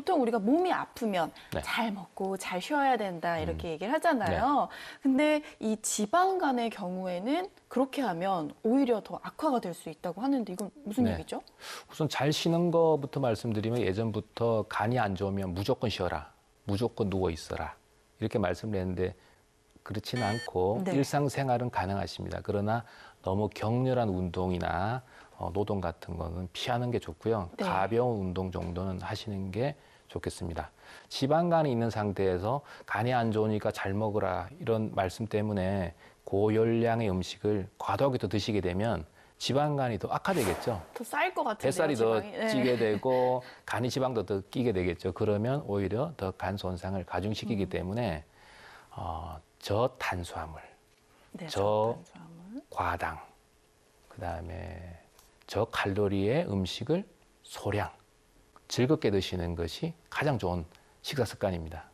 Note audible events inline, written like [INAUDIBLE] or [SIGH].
보통 우리가 몸이 아프면 네. 잘 먹고 잘 쉬어야 된다 이렇게 얘기를 하잖아요. 근데 이 지방간의 경우에는 그렇게 하면 오히려 더 악화가 될 수 있다고 하는데 이건 무슨 네. 얘기죠? 우선 잘 쉬는 거부터 말씀드리면 예전부터 간이 안 좋으면 무조건 쉬어라. 무조건 누워 있어라. 이렇게 말씀을 했는데 그렇지는 않고 네. 일상생활은 가능하십니다. 그러나 너무 격렬한 운동이나 어, 노동 같은 거는 피하는 게 좋고요. 네. 가벼운 운동 정도는 하시는 게 좋겠습니다. 지방간이 있는 상태에서 간이 안 좋으니까 잘 먹으라 이런 말씀 때문에 고열량의 음식을 과도하게 또 드시게 되면 지방간이 더 악화되겠죠. 더 쌓일 것 같은데요. 뱃살이 더 지방이. 네. 찌게 되고 [LAUGHS] 간이 지방도 더 끼게 되겠죠. 그러면 오히려 더 간 손상을 가중시키기 음. 때문에 어, 저탄수화물, 네, 저- 저탄수화물. 과당, 그다음에 저칼로리의 음식을 소량 즐겁게 드시는 것이 가장 좋은 식사 습관입니다.